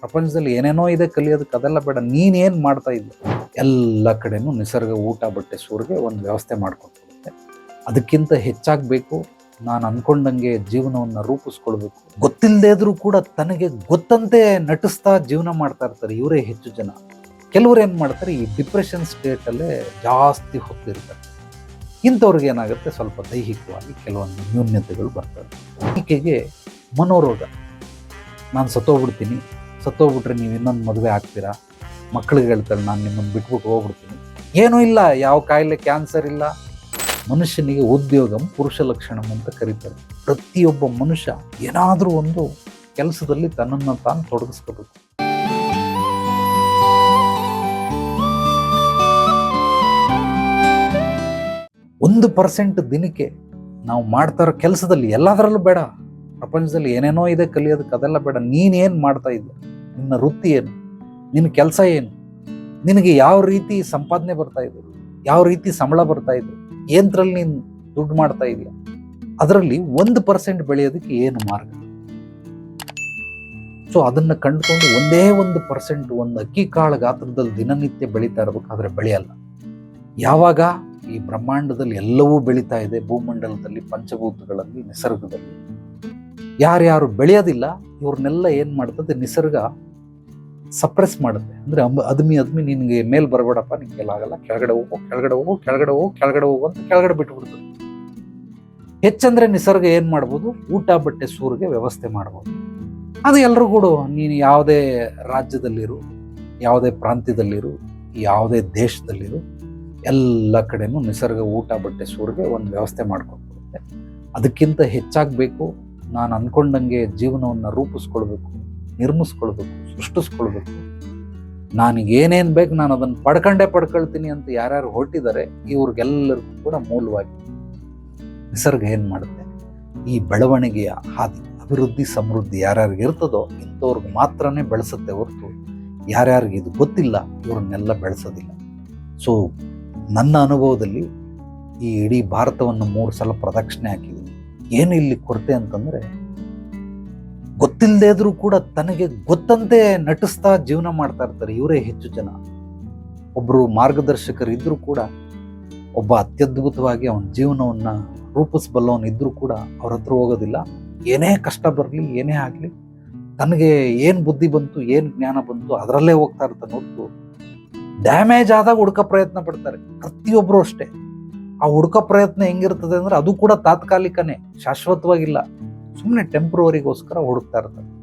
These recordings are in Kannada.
ಪ್ರಪಂಚದಲ್ಲಿ ಏನೇನೋ ಇದೆ ಕಲಿಯೋದಕ್ಕೆ ಅದೆಲ್ಲ ಬೇಡ. ನೀನೇನು ಮಾಡ್ತಾ ಇದ್ದೆ? ಎಲ್ಲ ಕಡೆನೂ ನಿಸರ್ಗ, ಊಟ, ಬಟ್ಟೆ, ಸೂರಿಗೆ ಒಂದು ವ್ಯವಸ್ಥೆ ಮಾಡ್ಕೊಟ್ಬಿಡುತ್ತೆ ಅದಕ್ಕಿಂತ ಹೆಚ್ಚಾಗಬೇಕು, ನಾನು ಅಂದ್ಕೊಂಡಂಗೆ ಜೀವನವನ್ನು ರೂಪಿಸ್ಕೊಳ್ಬೇಕು. ಗೊತ್ತಿಲ್ಲದೇ ಇದ್ರೂ ಕೂಡ ತನಗೆ ಗೊತ್ತಂತೆ ನಟಿಸ್ತಾ ಜೀವನ ಮಾಡ್ತಾ ಇರ್ತಾರೆ ಇವರೇ ಹೆಚ್ಚು ಜನ. ಕೆಲವರು ಏನು ಮಾಡ್ತಾರೆ, ಈ ಡಿಪ್ರೆಷನ್ ಸ್ಟೇಟಲ್ಲೇ ಜಾಸ್ತಿ ಹೊತ್ತಿರ್ತಾರೆ. ಇಂಥವ್ರಿಗೆ ಏನಾಗುತ್ತೆ? ಸ್ವಲ್ಪ ದೈಹಿಕವಾಗಿ ಕೆಲವೊಂದು ನ್ಯೂನ್ಯತೆಗಳು ಬರ್ತವೆ. ಈಕೆಗೆ ಮನೋರೋಗ. ನಾನು ಸತ್ತೋಗ್ಬಿಡ್ತೀನಿ. ಸತ್ತೋಗ್ಬಿಟ್ರೆ ನೀವು ಇನ್ನೊಂದು ಮದುವೆ ಆಗ್ತೀರಾ? ಮಕ್ಳಿಗೆ ಹೇಳ್ತಾರೆ, ನಾನು ನಿಮ್ಮನ್ನು ಬಿಟ್ಬಿಟ್ಟು ಹೋಗ್ಬಿಡ್ತೀನಿ. ಏನೂ ಇಲ್ಲ, ಯಾವ ಕಾಯಿಲೆ, ಕ್ಯಾನ್ಸರ್ ಇಲ್ಲ. ಮನುಷ್ಯನಿಗೆ ಉದ್ಯೋಗಂ ಪುರುಷ ಲಕ್ಷಣಂ ಅಂತ ಕರೀತಾರೆ. ಪ್ರತಿಯೊಬ್ಬ ಮನುಷ್ಯ ಏನಾದರೂ ಒಂದು ಕೆಲಸದಲ್ಲಿ ತನ್ನನ್ನು ತಾನು ತೊಡಗಿಸ್ಕೋಬೇಕು. ಒಂದು ಪರ್ಸೆಂಟ್ ದಿನಕ್ಕೆ ನಾವು ಮಾಡ್ತಾ ಇರೋ ಕೆಲಸದಲ್ಲಿ ಎಲ್ಲದರಲ್ಲೂ ಬೇಡ. ಪ್ರಪಂಚದಲ್ಲಿ ಏನೇನೋ ಇದೆ ಕಲಿಯೋದಕ್ಕೆ ಅದೆಲ್ಲ ಬೇಡ. ನೀನೇನು ಮಾಡ್ತಾ ಇದ್ದೆ ನಿನ್ನ ವೃತ್ತಿ ಏನು? ನಿನ್ನ ಕೆಲಸ ಏನು? ನಿನಗೆ ಯಾವ ರೀತಿ ಸಂಪಾದನೆ ಬರ್ತಾ ಇದೆ? ಯಾವ ರೀತಿ ಸಂಬಳ ಬರ್ತಾ ಇದೆ? ಏನ್ರಲ್ಲಿ ನೀನು ದುಡ್ಡು ಮಾಡ್ತಾ ಇದೆಯಾ? ಅದರಲ್ಲಿ ಒಂದು ಪರ್ಸೆಂಟ್ ಬೆಳೆಯೋದಕ್ಕೆ ಏನು ಮಾರ್ಗ? ಸೊ ಅದನ್ನು ಕಂಡುಕೊಂಡು ಒಂದೇ ಒಂದು ಪರ್ಸೆಂಟ್ ಒಂದು ಅಕ್ಕಿ ಕಾಳು ಗಾತ್ರದಲ್ಲಿ ದಿನನಿತ್ಯ ಬೆಳೀತಾ ಇರಬೇಕಾದ್ರೆ ಬೆಳೆಯಲ್ಲ. ಯಾವಾಗ? ಈ ಬ್ರಹ್ಮಾಂಡದಲ್ಲಿ ಎಲ್ಲವೂ ಬೆಳೀತಾ ಇದೆ, ಭೂಮಂಡಲದಲ್ಲಿ, ಪಂಚಭೂತಗಳಲ್ಲಿ, ನಿಸರ್ಗದಲ್ಲಿ. ಯಾರ್ಯಾರು ಬೆಳೆಯೋದಿಲ್ಲ, ಇವ್ರನ್ನೆಲ್ಲ ಏನು ಮಾಡ್ತದೆ? ನಿಸರ್ಗ ಸಪ್ರೆಸ್ ಮಾಡುತ್ತೆ. ಅಂದ್ರೆ ಅಂಬ, ಅದ್ಮಿ ಅದ್ಮಿ ನಿನಗೆ ಮೇಲ್ ಬರಬೇಡಪ್ಪ, ನಿನ್ಗೆ ಆಗಲ್ಲ. ಕೆಳಗಡೆ ಹೋಗು ಕೆಳಗಡೆ ಹೋಗು ಕೆಳಗಡೆ ಹೋಗು ಕೆಳಗಡೆ ಹೋಗು ಅಂತ ಕೆಳಗಡೆ ಬಿಟ್ಬಿಡ್ತದೆ ಹೆಚ್ಚಂದ್ರೆ ನಿಸರ್ಗ ಏನು ಮಾಡ್ಬೋದು? ಊಟ, ಬಟ್ಟೆ, ಸೂರಿಗೆ ವ್ಯವಸ್ಥೆ ಮಾಡ್ಬೋದು. ಅದು ಎಲ್ಲರೂ ಕೂಡ ನೀನು ಯಾವುದೇ ರಾಜ್ಯದಲ್ಲಿರು, ಯಾವುದೇ ಪ್ರಾಂತ್ಯದಲ್ಲಿರು, ಯಾವುದೇ ದೇಶದಲ್ಲಿರು, ಎಲ್ಲ ಕಡೆನೂ ನಿಸರ್ಗ, ಊಟ, ಬಟ್ಟೆ, ಸೂರಿಗೆ ಒಂದು ವ್ಯವಸ್ಥೆ ಮಾಡ್ಕೊಂಡ್ಬಿಡುತ್ತೆ ಅದಕ್ಕಿಂತ ಹೆಚ್ಚಾಗಬೇಕು, ನಾನು ಅಂದ್ಕೊಂಡಂಗೆ ಜೀವನವನ್ನು ರೂಪಿಸ್ಕೊಳ್ಬೇಕು. ನಿರ್ಮಿಸ್ಕೊಳ್ಬೇಕು, ಸೃಷ್ಟಿಸ್ಕೊಳ್ಬೇಕು. ನನಗೆ ಏನೇನು ಬೇಕು ನಾನು ಅದನ್ನು ಪಡ್ಕೊಂಡೇ ಪಡ್ಕೊಳ್ತೀನಿ ಅಂತ ಯಾರ್ಯಾರು ಹೊರಟಿದ್ದಾರೆ ಇವ್ರಿಗೆಲ್ಲರಿಗೂ ಕೂಡ ಮೂಲವಾಗಿ ನಿಸರ್ಗ ಏನು ಮಾಡುತ್ತೆ? ಈ ಬೆಳವಣಿಗೆಯ ಹಾದಿ, ಅಭಿವೃದ್ಧಿ, ಸಮೃದ್ಧಿ ಯಾರ್ಯಾರಿಗೆ ಇರ್ತದೋ ಇಂಥವ್ರಿಗೆ ಮಾತ್ರನೇ ಬೆಳೆಸುತ್ತೆ ಹೊರತು ಯಾರ್ಯಾರಿಗೆ ಇದು ಗೊತ್ತಿಲ್ಲ, ಇವ್ರನ್ನೆಲ್ಲ ಬೆಳೆಸೋದಿಲ್ಲ. ಸೊ ನನ್ನ ಅನುಭವದಲ್ಲಿ ಈ ಇಡೀ ಭಾರತವನ್ನು ಮೂರು ಸಲ ಪ್ರದಕ್ಷಿಣೆ ಹಾಕಿದ್ದೀನಿ. ಏನು ಇಲ್ಲಿ ಕೊರತೆ ಅಂತಂದ್ರೆ ಗೊತ್ತಿಲ್ಲದೆ ಇದ್ರೂ ಕೂಡ ತನಗೆ ಗೊತ್ತಂತೆ ನಟಿಸ್ತಾ ಜೀವನ ಮಾಡ್ತಾ ಇರ್ತಾರೆ ಇವರೇ ಹೆಚ್ಚು ಜನ. ಒಬ್ಬರು ಮಾರ್ಗದರ್ಶಕರು ಇದ್ದರೂ ಕೂಡ, ಒಬ್ಬ ಅತ್ಯದ್ಭುತವಾಗಿ ಅವನ ಜೀವನವನ್ನ ರೂಪಿಸಬಲ್ಲವನು ಇದ್ದರೂ ಕೂಡ ಅವ್ರ ಹತ್ರ ಹೋಗೋದಿಲ್ಲ. ಏನೇ ಕಷ್ಟ ಬರಲಿ, ಏನೇ ಆಗಲಿ, ತನಗೆ ಏನು ಬುದ್ಧಿ ಬಂತು, ಏನು ಜ್ಞಾನ ಬಂತು, ಅದರಲ್ಲೇ ಹೋಗ್ತಾ ಇರ್ತಾನೆ ಹೊರತು. ಡ್ಯಾಮೇಜ್ ಆದಾಗ ಹುಡ್ಕೋ ಪ್ರಯತ್ನ ಪಡ್ತಾರೆ ಪ್ರತಿಯೊಬ್ಬರು ಅಷ್ಟೇ. ಆ ಹುಡ್ಕೋ ಪ್ರಯತ್ನ ಹೆಂಗಿರ್ತದೆ ಅಂದ್ರೆ ಅದು ಕೂಡ ತಾತ್ಕಾಲಿಕನೇ, ಶಾಶ್ವತವಾಗಿಲ್ಲ. ಸುಮ್ಮನೆ ಟೆಂಪ್ರವರಿಗೋಸ್ಕರ ಹುಡುಕ್ತಾ ಇರ್ತಾರೆ.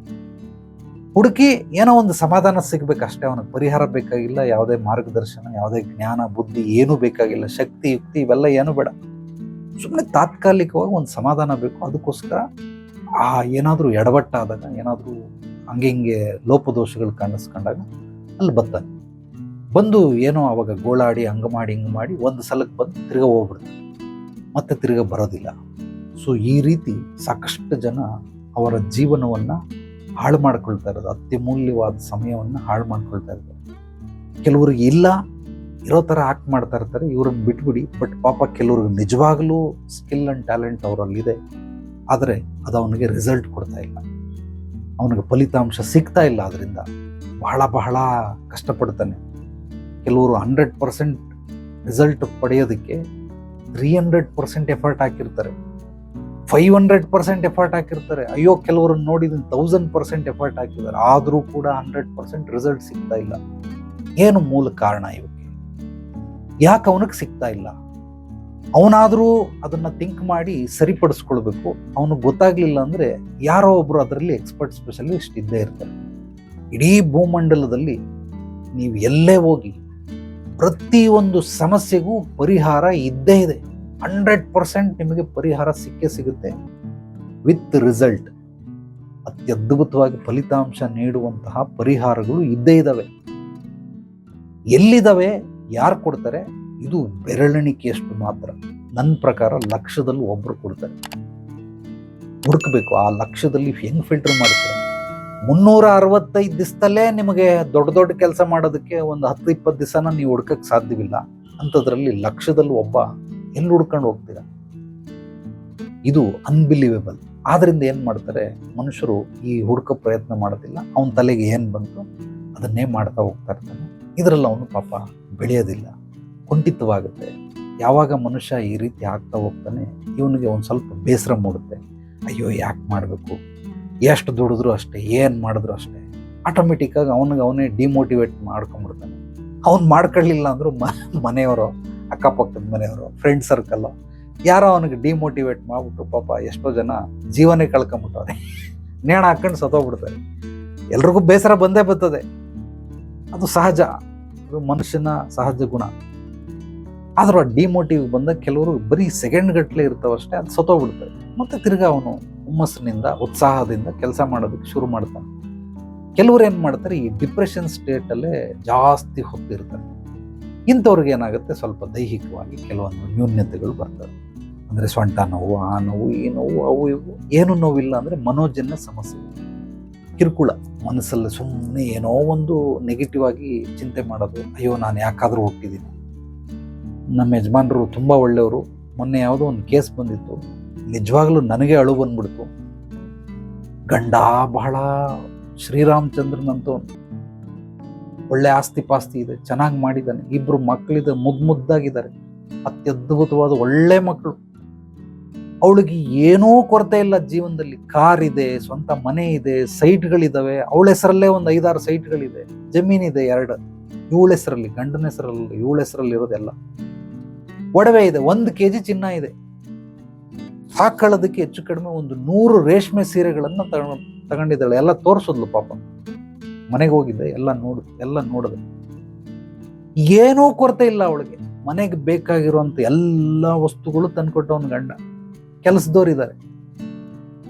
ಹುಡುಕಿ ಏನೋ ಒಂದು ಸಮಾಧಾನ ಸಿಗ್ಬೇಕು ಅಷ್ಟೇ, ಅವನಿಗೆ ಪರಿಹಾರ ಬೇಕಾಗಿಲ್ಲ, ಯಾವುದೇ ಮಾರ್ಗದರ್ಶನ, ಯಾವುದೇ ಜ್ಞಾನ, ಬುದ್ಧಿ ಏನೂ ಬೇಕಾಗಿಲ್ಲ, ಶಕ್ತಿ, ಯುಕ್ತಿ ಇವೆಲ್ಲ ಏನೂ ಬೇಡ. ಸುಮ್ಮನೆ ತಾತ್ಕಾಲಿಕವಾಗಿ ಒಂದು ಸಮಾಧಾನ ಬೇಕು, ಅದಕ್ಕೋಸ್ಕರ ಆ ಏನಾದರೂ ಎಡವಟ್ಟಾದಾಗ, ಏನಾದರೂ ಹಂಗೆ ಹಿಂಗೆ ಲೋಪದೋಷಗಳು ಕಾಣಿಸ್ಕೊಂಡಾಗ ಅಲ್ಲಿ ಬರ್ತಾನೆ. ಬಂದು ಏನೋ ಅವಾಗ ಗೋಳಾಡಿ, ಹಂಗೆ ಮಾಡಿ, ಹಿಂಗೆ ಮಾಡಿ ಒಂದು ಸಲಕ್ಕೆ ಬಂದು ತಿರ್ಗ ಹೋಗ್ಬಿಡ್ತಾನೆ. ಮತ್ತೆ ತಿರ್ಗ ಬರೋದಿಲ್ಲ. ಸೊ ಈ ರೀತಿ ಸಾಕಷ್ಟು ಜನ ಅವರ ಜೀವನವನ್ನು ಹಾಳು ಮಾಡ್ಕೊಳ್ತಾ ಇರೋದು, ಅತ್ಯಮೂಲ್ಯವಾದ ಸಮಯವನ್ನು ಹಾಳು ಮಾಡ್ಕೊಳ್ತಾ ಇರ್ತಾರೆ ಕೆಲವ್ರಿಗೆ ಇಲ್ಲ, ಇರೋ ಥರ ಆಕ್ಟ್ ಮಾಡ್ತಾ ಇರ್ತಾರೆ, ಇವ್ರನ್ನ ಬಿಟ್ಬಿಡಿ, ಬಟ್ ಪಾಪ ಕೆಲವ್ರಿಗೆ ನಿಜವಾಗಲೂ ಸ್ಕಿಲ್ ಆ್ಯಂಡ್ ಟ್ಯಾಲೆಂಟ್ ಅವರಲ್ಲಿದೆ, ಆದರೆ ಅದು ಅವನಿಗೆ ರಿಸಲ್ಟ್ ಕೊಡ್ತಾ ಇಲ್ಲ. ಅವನಿಗೆ ಫಲಿತಾಂಶ ಸಿಗ್ತಾ ಇಲ್ಲ ಅದರಿಂದ ಬಹಳ ಬಹಳ ಕಷ್ಟಪಡ್ತಾನೆ. ಕೆಲವರು ಹಂಡ್ರೆಡ್ ಪರ್ಸೆಂಟ್ ರಿಸಲ್ಟ್ ಪಡೆಯೋದಕ್ಕೆ ತ್ರೀ ಹಂಡ್ರೆಡ್ ಪರ್ಸೆಂಟ್ ಎಫರ್ಟ್ ಹಾಕಿರ್ತಾರೆ. ಫೈವ್ ಹಂಡ್ರೆಡ್ ಪರ್ಸೆಂಟ್ ಎಫರ್ಟ್ ಹಾಕಿರ್ತಾರೆ. ಅಯ್ಯೋ ಕೆಲವರು ನೋಡಿದ್ರೆ ತೌಸಂಡ್ ಪರ್ಸೆಂಟ್ ಎಫರ್ಟ್ ಹಾಕಿದ್ದಾರೆ. ಆದರೂ ಕೂಡ ಹಂಡ್ರೆಡ್ ಪರ್ಸೆಂಟ್ ರಿಸಲ್ಟ್ ಸಿಗ್ತಾ ಇಲ್ಲ. ಏನು ಮೂಲ ಕಾರಣ ಇವಕ್ಕೆ? ಯಾಕೆ ಅವನಿಗೆ ಸಿಗ್ತಾ ಇಲ್ಲ? ಅವನಾದರೂ ಅದನ್ನು ಥಿಂಕ್ ಮಾಡಿ ಸರಿಪಡಿಸ್ಕೊಳ್ಬೇಕು. ಅವನಿಗೆ ಗೊತ್ತಾಗ್ಲಿಲ್ಲ ಅಂದರೆ ಯಾರೋ ಒಬ್ಬರು ಅದರಲ್ಲಿ ಎಕ್ಸ್ಪರ್ಟ್ ಸ್ಪೆಷಲಿಸ್ಟ್ ಇದ್ದೇ ಇರ್ತಾರೆ. ಇಡೀ ಭೂಮಂಡಲದಲ್ಲಿ ನೀವು ಎಲ್ಲೇ ಹೋಗಿ ಪ್ರತಿಯೊಂದು ಸಮಸ್ಯೆಗೂ ಪರಿಹಾರ ಇದ್ದೇ ಇದೆ. ಹಂಡ್ರೆಡ್ ಪರ್ಸೆಂಟ್ ನಿಮಗೆ ಪರಿಹಾರ ಸಿಕ್ಕೇ ಸಿಗುತ್ತೆ. With result. ಅತ್ಯದ್ಭುತವಾಗಿ ಫಲಿತಾಂಶ ನೀಡುವಂತಹ ಪರಿಹಾರಗಳು ಇದ್ದೇ ಇದ್ದಾವೆ ಎಲ್ಲಿದ್ದಾವೆ ಯಾರು ಕೊಡ್ತಾರೆ? ಇದು ಬೆರಳೆಣಿಕೆಯಷ್ಟು ಮಾತ್ರ. ನನ್ನ ಪ್ರಕಾರ ಲಕ್ಷದಲ್ಲಿ ಒಬ್ರು ಕೊಡ್ತಾರೆ. ಹುಡುಕಬೇಕು, ಆ ಲಕ್ಷದಲ್ಲಿ ಹೆಂಗೆ ಫಿಲ್ಟರ್ ಮಾಡ್ತಾರೆ? ಮುನ್ನೂರ ಅರವತ್ತೈದು ದಿವಸದಲ್ಲೇ ನಿಮಗೆ ದೊಡ್ಡ ದೊಡ್ಡ ಕೆಲಸ ಮಾಡೋದಕ್ಕೆ ಒಂದು ಹತ್ತು ಇಪ್ಪತ್ತು ದಿವಸನ ನೀವು ಹುಡ್ಕಕ್ಕೆ ಸಾಧ್ಯವಿಲ್ಲ. ಅಂಥದ್ರಲ್ಲಿ ಲಕ್ಷದಲ್ಲಿ ಒಬ್ಬ ಎಲ್ಲಿ ಹುಡ್ಕೊಂಡು ಹೋಗ್ತೀರ? ಇದು ಅನ್ಬಿಲೀವೇಬಲ್ ಆದ್ರಿಂದ ಏನು ಮಾಡ್ತಾರೆ, ಮನುಷ್ಯರು ಈ ಹುಡುಕ ಪ್ರಯತ್ನ ಮಾಡೋದಿಲ್ಲ. ಅವನ ತಲೆಗೆ ಏನು ಬಂತು, ಅದನ್ನೇ ಮಾಡ್ತಾ ಹೋಗ್ತಾ ಇರ್ತಾನೆ. ಇದರಲ್ಲಿ ಅವನು ಪಾಪ ಬೆಳೆಯೋದಿಲ್ಲ. ಕುಂಠಿತವಾಗುತ್ತೆ. ಯಾವಾಗ ಮನುಷ್ಯ ಈ ರೀತಿ ಆಗ್ತಾ ಹೋಗ್ತಾನೆ, ಇವನಿಗೆ ಒಂದು ಸ್ವಲ್ಪ ಬೇಸರ ಮೂಡುತ್ತೆ. ಅಯ್ಯೋ, ಯಾಕೆ ಮಾಡಬೇಕು? ಎಷ್ಟು ದುಡಿದ್ರೂ ಅಷ್ಟೇ, ಏನು ಮಾಡಿದ್ರು ಅಷ್ಟೇ. ಆಟೋಮೆಟಿಕ್ಕಾಗಿ ಅವನಿಗೆ ಅವನೇ ಡಿಮೋಟಿವೇಟ್ ಮಾಡ್ಕೊಂಬಿಡ್ತಾನೆ ಅವ್ನು ಮಾಡ್ಕೊಳ್ಳಿಲ್ಲ ಅಂದರೂ ಮನೆಯವರು ಅಕ್ಕಪಕ್ಕದ ಮನೆಯವರು ಫ್ರೆಂಡ್ ಸರ್ಕಲ್ಲು ಯಾರೋ ಅವನಿಗೆ ಡಿಮೋಟಿವೇಟ್ ಮಾಡ್ಬಿಟ್ಟು ಪಾಪ ಎಷ್ಟೋ ಜನ ಜೀವನೇ ಕಳ್ಕೊಂಬಿಟ್ಟವ್ರೆ. ನೇಣ ಹಾಕೊಂಡು ಸತ್ತೋಗ್ಬಿಡ್ತಾರೆ. ಎಲ್ರಿಗೂ ಬೇಸರ ಬಂದೇ ಬರ್ತದೆ. ಅದು ಸಹಜ. ಅದು ಮನುಷ್ಯನ ಸಹಜ ಗುಣ. ಆದರೂ ಆ ಡಿಮೋಟಿವ್ ಬಂದಾಗ ಕೆಲವರು ಬರೀ ಸೆಕೆಂಡ್ ಗಟ್ಟಲೆ ಇರ್ತಾವಷ್ಟೇ ಅದು ಸತ್ತೋಗ್ಬಿಡ್ತಾರೆ. ಮತ್ತೆ ತಿರ್ಗಾ ಅವನು ಹುಮ್ಮಸ್ಸಿನಿಂದ, ಉತ್ಸಾಹದಿಂದ ಕೆಲಸ ಮಾಡೋದಕ್ಕೆ ಶುರು ಮಾಡ್ತಾನೆ. ಕೆಲವರು ಏನು ಮಾಡ್ತಾರೆ, ಈ ಡಿಪ್ರೆಷನ್ ಸ್ಟೇಟಲ್ಲೇ ಜಾಸ್ತಿ ಹೊತ್ತಿರ್ತಾರೆ. ಇಂಥವ್ರಿಗೆ ಏನಾಗುತ್ತೆ? ಸ್ವಲ್ಪ ದೈಹಿಕವಾಗಿ ಕೆಲವೊಂದು ನ್ಯೂನ್ಯತೆಗಳು ಬರ್ತವೆ. ಅಂದರೆ ಸೊಂಟ ನೋವು, ಆ ನೋವು, ಈ ನೋವು, ಅವು ಇವು. ಏನು ನೋವಿಲ್ಲ ಅಂದರೆ ಮನೋಜನ್ಯ ಸಮಸ್ಯೆ. ಕಿರುಕುಳ. ಮನಸ್ಸಲ್ಲಿ ಸುಮ್ಮನೆ ಏನೋ ಒಂದು ನೆಗೆಟಿವ್ ಆಗಿ ಚಿಂತೆ ಮಾಡೋದು. ಅಯ್ಯೋ, ನಾನು ಯಾಕಾದರೂ ಹುಟ್ಟಿದ್ದೀನಿ. ನಮ್ಮ ಯಜಮಾನರು ತುಂಬ ಒಳ್ಳೆಯವರು. ಮೊನ್ನೆ ಯಾವುದೋ ಒಂದು ಕೇಸ್ ಬಂದಿತ್ತು. ನಿಜವಾಗ್ಲೂ ನನಗೆ ಅಳು ಬಂದ್ಬಿಡ್ತು. ಗಂಡ ಬಹಳ ಶ್ರೀರಾಮಚಂದ್ರನಂತೂ ಒಳ್ಳೆ ಆಸ್ತಿ ಪಾಸ್ತಿ ಇದೆ, ಚೆನ್ನಾಗಿ ಮಾಡಿದ್ದಾನೆ. ಇಬ್ರು ಮಕ್ಕಳಿದೆ ಮುದ್ದು ಮುದ್ದಾಗಿದ್ದಾರೆ ಅತ್ಯದ್ಭುತವಾದ ಒಳ್ಳೆ ಮಕ್ಕಳು ಅವಳಿಗೆ ಏನೂ ಕೊರತೆ ಇಲ್ಲ ಜೀವನದಲ್ಲಿ. ಕಾರ್ ಇದೆ, ಸ್ವಂತ ಮನೆ ಇದೆ ಸೈಟ್ಗಳಿದ್ದಾವೆ ಅವಳ ಹೆಸರಲ್ಲೇ ಒಂದು ಐದಾರು ಸೈಟ್ಗಳಿದೆ. ಜಮೀನಿದೆ ಎರಡು. ಇವಳ ಹೆಸರಲ್ಲಿ, ಗಂಡನ ಹೆಸರಲ್ಲಿ, ಇವಳ ಹೆಸರಲ್ಲಿ ಇರೋದೆಲ್ಲ. ಒಡವೆ ಇದೆ, ಒಂದು ಕೆ ಜಿ ಚಿನ್ನ ಇದೆ. ಹಾಕೊಳ್ಳೋದಕ್ಕೆ ಹೆಚ್ಚು ಕಡಿಮೆ ಒಂದು ನೂರು ರೇಷ್ಮೆ ಸೀರೆಗಳನ್ನು ತಗೊಂಡ್ ತಗೊಂಡಿದ್ದಾಳೆ. ಎಲ್ಲ ತೋರಿಸಿದ್ಲು ಪಾಪ. ಮನೆಗೆ ಹೋಗಿದ್ದೆ, ಎಲ್ಲ ನೋಡ್, ಎಲ್ಲ ನೋಡಿದೆ. ಏನೂ ಕೊರತೆ ಇಲ್ಲ ಅವಳಿಗೆ. ಮನೆಗೆ ಬೇಕಾಗಿರುವಂಥ ಎಲ್ಲ ವಸ್ತುಗಳು ತಂದ್ಕೊಟ್ಟವನ್ ಗಂಡ. ಕೆಲಸದವ್ರಿದ್ದಾರೆ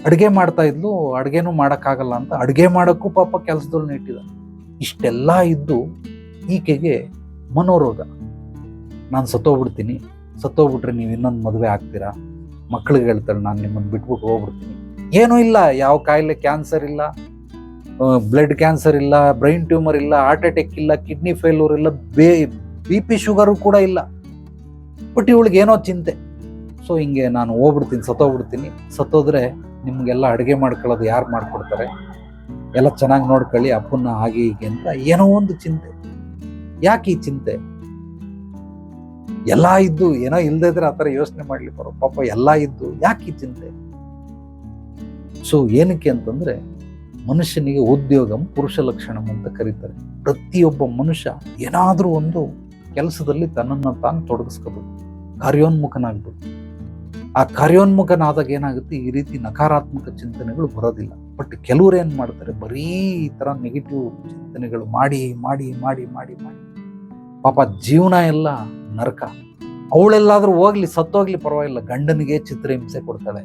ಅಡುಗೆ ಮಾಡ್ತಾ ಇದ್ಲು, ಅಡುಗೆನೂ ಮಾಡೋಕ್ಕಾಗಲ್ಲ ಅಂತ ಅಡುಗೆ ಮಾಡೋಕ್ಕೂ ಪಾಪ ಕೆಲಸದವ್ರನ್ನ ಇಟ್ಟಿದ್ದಾರೆ ಇಷ್ಟೆಲ್ಲ ಇದ್ದು ಈಕೆಗೆ ಮನೋರೋಗ. ನಾನು ಸತ್ತೋಗ್ಬಿಡ್ತೀನಿ, ಸತ್ತೋಗ್ಬಿಟ್ರೆ ನೀವು ಇನ್ನೊಂದು ಮದುವೆ ಆಗ್ತೀರಾ? ಮಕ್ಳಿಗೆ ಹೇಳ್ತಾಳೆ, ನಾನು ನಿಮ್ಮನ್ನು ಬಿಟ್ಬಿಟ್ಟು ಹೋಗ್ಬಿಡ್ತೀನಿ. ಏನೂ ಇಲ್ಲ, ಯಾವ ಕಾಯಿಲೆ, ಕ್ಯಾನ್ಸರ್ ಇಲ್ಲ. ಬ್ಲಡ್ ಕ್ಯಾನ್ಸರ್ ಇಲ್ಲ ಬ್ರೈನ್ ಟ್ಯೂಮರ್ ಇಲ್ಲ ಹಾರ್ಟ್ ಅಟ್ಯಾಕ್ ಇಲ್ಲ ಕಿಡ್ನಿ ಫೇಲ್ಯೂರ್ ಇಲ್ಲ ಬೇ ಬಿ ಪಿ ಶುಗರು ಕೂಡ ಇಲ್ಲ. ಬಟ್ ಇವಳಿಗೆ ಏನೋ ಚಿಂತೆ. ಸೊ ಹಿಂಗೆ ನಾನು ಹೋಗ್ಬಿಡ್ತೀನಿ, ಸತ್ತೋಗ್ಬಿಡ್ತೀನಿ. ಸತ್ತೋದ್ರೆ ನಿಮಗೆಲ್ಲ ಅಡುಗೆ ಮಾಡ್ಕೊಳ್ಳೋದು ಯಾರು ಮಾಡ್ಕೊಡ್ತಾರೆ? ಎಲ್ಲ ಚೆನ್ನಾಗಿ ನೋಡ್ಕೊಳ್ಳಿ ಅಪ್ಪನ ಹಾಗೆ ಹೀಗೆ ಅಂತ ಏನೋ ಒಂದು ಚಿಂತೆ. ಯಾಕೆ ಈ ಚಿಂತೆ? ಎಲ್ಲ ಇದ್ದು, ಏನೋ ಇಲ್ಲದೇ ಇದ್ರೆ ಆ ಥರ ಯೋಚನೆ ಮಾಡ್ಲಿ ಬರೋ ಪಾಪ ಎಲ್ಲ ಇದ್ದು, ಯಾಕೆ ಈ ಚಿಂತೆ? ಸೊ ಏನಕ್ಕೆ ಅಂತಂದ್ರೆ ಮನುಷ್ಯನಿಗೆ ಉದ್ಯೋಗಂ ಪುರುಷ ಲಕ್ಷಣಂ ಅಂತ ಕರೀತಾರೆ. ಪ್ರತಿಯೊಬ್ಬ ಮನುಷ್ಯ ಏನಾದರೂ ಒಂದು ಕೆಲಸದಲ್ಲಿ ತನ್ನನ್ನು ತಾನು ತೊಡಗಿಸ್ಕೋಬೇಕು. ಕಾರ್ಯೋನ್ಮುಖನಾಗ್ಬೇಕು. ಆ ಕಾರ್ಯೋನ್ಮುಖನಾದಾಗ ಏನಾಗುತ್ತೆ? ಈ ರೀತಿ ನಕಾರಾತ್ಮಕ ಚಿಂತನೆಗಳು ಬರೋದಿಲ್ಲ. ಬಟ್ ಕೆಲವರು ಏನು ಮಾಡ್ತಾರೆ? ಬರೀ ಈ ಥರ ನೆಗೆಟಿವ್ ಚಿಂತನೆಗಳು ಮಾಡಿ ಮಾಡಿ ಮಾಡಿ ಮಾಡಿ ಮಾಡಿ. ಪಾಪ ಜೀವನ ಎಲ್ಲ ನರಕ. ಅವಳೆಲ್ಲಾದರೂ ಹೋಗ್ಲಿ, ಸತ್ತೋಗ್ಲಿ ಪರವಾಗಿಲ್ಲ. ಗಂಡನಿಗೆ ಚಿತ್ರಹಿಂಸೆ ಕೊಡ್ತಾಳೆ.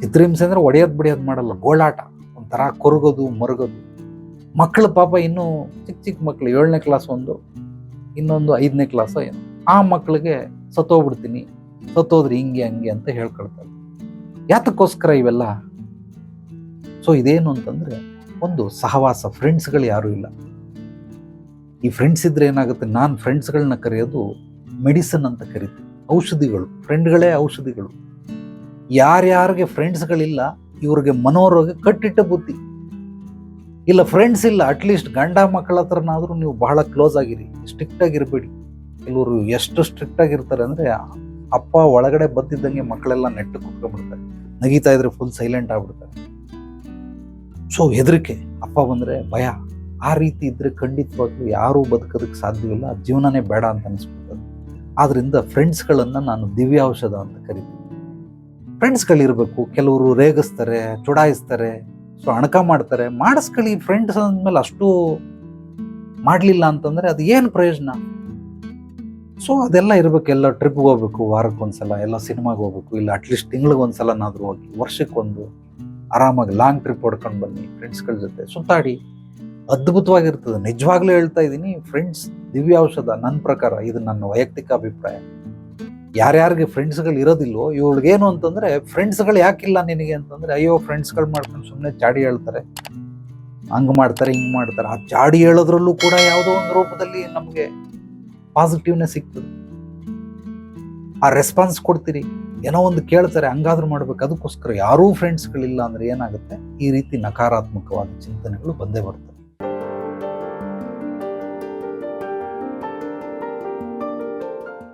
ಚಿತ್ರಹಿಂಸೆ ಅಂದರೆ ಒಡೆಯೋದು, ಬಡಿಯೋದು ಮಾಡಲ್ಲ. ಗೋಳಾಟ. ಒಂಥರ ಕೊರಗೋದು, ಮರುಗೋದು. ಮಕ್ಕಳು ಪಾಪ ಇನ್ನೂ ಚಿಕ್ಕ ಚಿಕ್ಕ ಮಕ್ಕಳು ಏಳನೇ ಕ್ಲಾಸ್ ಒಂದು, ಇನ್ನೊಂದು ಐದನೇ ಕ್ಲಾಸ್ ಏನು. ಆ ಮಕ್ಕಳಿಗೆ ಸತ್ತೋಗ್ಬಿಡ್ತೀನಿ, ಸತ್ತೋದ್ರೆ ಹಿಂಗೆ, ಹಂಗೆ ಅಂತ ಹೇಳ್ಕೊಳ್ತಾರೆ. ಯಾತಕ್ಕೋಸ್ಕರ ಇವೆಲ್ಲ? ಸೊ ಇದೇನು ಅಂತಂದರೆ, ಒಂದು ಸಹವಾಸ ಫ್ರೆಂಡ್ಸ್ಗಳು ಯಾರೂ ಇಲ್ಲ. ಈ ಫ್ರೆಂಡ್ಸ್ ಇದ್ರೆ ಏನಾಗುತ್ತೆ? ನಾನು ಫ್ರೆಂಡ್ಸ್ಗಳನ್ನ ಕರೆಯೋದು ಮೆಡಿಸನ್ ಅಂತ ಕರಿತೀನಿ ಔಷಧಿಗಳು ಫ್ರೆಂಡ್ಗಳೇ ಔಷಧಿಗಳು. ಯಾರ್ಯಾರಿಗೆ ಫ್ರೆಂಡ್ಸ್ಗಳಿಲ್ಲ ಇವ್ರಿಗೆ ಮನೋರೋಗ ಕಟ್ಟಿಟ್ಟ ಬುದ್ಧಿ. ಇಲ್ಲ ಫ್ರೆಂಡ್ಸ್ ಇಲ್ಲ ಅಟ್ಲೀಸ್ಟ್ ಗಂಡ ಮಕ್ಕಳ ಹತ್ರನಾದರೂ ನೀವು ಬಹಳ ಕ್ಲೋಸ್ ಆಗಿರಿ. ಸ್ಟ್ರಿಕ್ಟ್ ಆಗಿರ್ಬೇಡಿ. ಕೆಲವರು ಎಷ್ಟು ಸ್ಟ್ರಿಕ್ಟ್ ಆಗಿರ್ತಾರೆ ಅಂದ್ರೆ ಅಪ್ಪ ಒಳಗಡೆ ಬದ್ದಿದ್ದಂಗೆ ಮಕ್ಕಳೆಲ್ಲ ನೆಟ್ಟು ಕುತ್ಕೊಂಡ್ಬಿಡ್ತಾರೆ. ನಗೀತಾ ಇದ್ರೆ ಫುಲ್ ಸೈಲೆಂಟ್ ಆಗ್ಬಿಡ್ತಾರೆ. ಸೊ ಹೆದರಿಕೆ, ಅಪ್ಪ ಬಂದ್ರೆ ಭಯ. ಆ ರೀತಿ ಇದ್ದರೆ ಖಂಡಿತವಾಗ್ಲೂ ಯಾರೂ ಬದುಕೋದಕ್ಕೆ ಸಾಧ್ಯವಿಲ್ಲ. ಜೀವನನೇ ಬೇಡ ಅಂತ ಅನಿಸ್ಬಿಡ್ತದೆ. ಆದ್ದರಿಂದ ಫ್ರೆಂಡ್ಸ್ಗಳನ್ನು ನಾನು ದಿವ್ಯ ಔಷಧ ಅಂತ ಕರಿತೀನಿ. ಫ್ರೆಂಡ್ಸ್ಗಳಿರ್ಬೇಕು ಕೆಲವರು ರೇಗಿಸ್ತಾರೆ, ಚುಡಾಯಿಸ್ತಾರೆ ಸೊ ಅಣಕ ಮಾಡ್ತಾರೆ. ಮಾಡಿಸ್ಕೊಳ್ಳಿ ಫ್ರೆಂಡ್ಸ್ ಅಂದಮೇಲೆ ಅಷ್ಟು ಮಾಡಲಿಲ್ಲ ಅಂತಂದರೆ ಅದು ಏನು ಪ್ರಯೋಜನ? ಸೊ ಅದೆಲ್ಲ ಇರಬೇಕು. ಎಲ್ಲ ಟ್ರಿಪ್ಗೆ ಹೋಗ್ಬೇಕು ವಾರಕ್ಕೊಂದ್ಸಲ ಎಲ್ಲ ಸಿನಿಮಾಗೆ ಹೋಗ್ಬೇಕು, ಇಲ್ಲ ಅಟ್ಲೀಸ್ಟ್ ತಿಂಗ್ಳಿಗೆ ಒಂದ್ಸಲನಾದರೂ ಹೋಗಿ ವರ್ಷಕ್ಕೊಂದು ಆರಾಮಾಗಿ ಲಾಂಗ್ ಟ್ರಿಪ್ ಹೊಡ್ಕೊಂಡು ಬನ್ನಿ ಫ್ರೆಂಡ್ಸ್ಗಳ ಜೊತೆ. ಸುತ್ತಾಡಿ ಅದ್ಭುತವಾಗಿರ್ತದೆ. ನಿಜವಾಗ್ಲೂ ಹೇಳ್ತಾ ಇದ್ದೀನಿ ಫ್ರೆಂಡ್ಸ್ ದಿವ್ಯ ಔಷಧ ನನ್ನ ಪ್ರಕಾರ, ಇದು ನನ್ನ ವೈಯಕ್ತಿಕ ಅಭಿಪ್ರಾಯ. ಯಾರ್ಯಾರಿಗೆ ಫ್ರೆಂಡ್ಸ್ಗಳು ಇರೋದಿಲ್ವೋ ಇವಳಿಗೇನು ಅಂತಂದ್ರೆ ಫ್ರೆಂಡ್ಸ್ಗಳು ಯಾಕಿಲ್ಲ ನಿನಗೆ ಅಂತಂದ್ರೆ, ಅಯ್ಯೋ ಫ್ರೆಂಡ್ಸ್ಗಳು ಮಾಡ್ಕೊಂಡು ಸುಮ್ಮನೆ ಚಾಡಿ ಹೇಳ್ತಾರೆ. ಹಂಗೆ ಮಾಡ್ತಾರೆ, ಹಿಂಗ್ ಮಾಡ್ತಾರೆ. ಆ ಚಾಡಿ ಹೇಳೋದ್ರಲ್ಲೂ ಕೂಡ ಯಾವುದೋ ಒಂದು ರೂಪದಲ್ಲಿ ನಮಗೆ ಪಾಸಿಟಿವ್ನೆಸ್ ಸಿಗ್ತದೆ. ಆ ರೆಸ್ಪಾನ್ಸ್ ಕೊಡ್ತೀರಿ. ಏನೋ ಒಂದು ಕೇಳ್ತಾರೆ, ಹಂಗಾದ್ರೂ ಮಾಡ್ಬೇಕು. ಅದಕ್ಕೋಸ್ಕರ ಯಾರೂ ಫ್ರೆಂಡ್ಸ್ಗಳಿಲ್ಲ ಅಂದ್ರೆ ಏನಾಗುತ್ತೆ? ಈ ರೀತಿ ನಕಾರಾತ್ಮಕವಾದ ಚಿಂತನೆಗಳು ಬಂದೇ ಬರ್ತವೆ.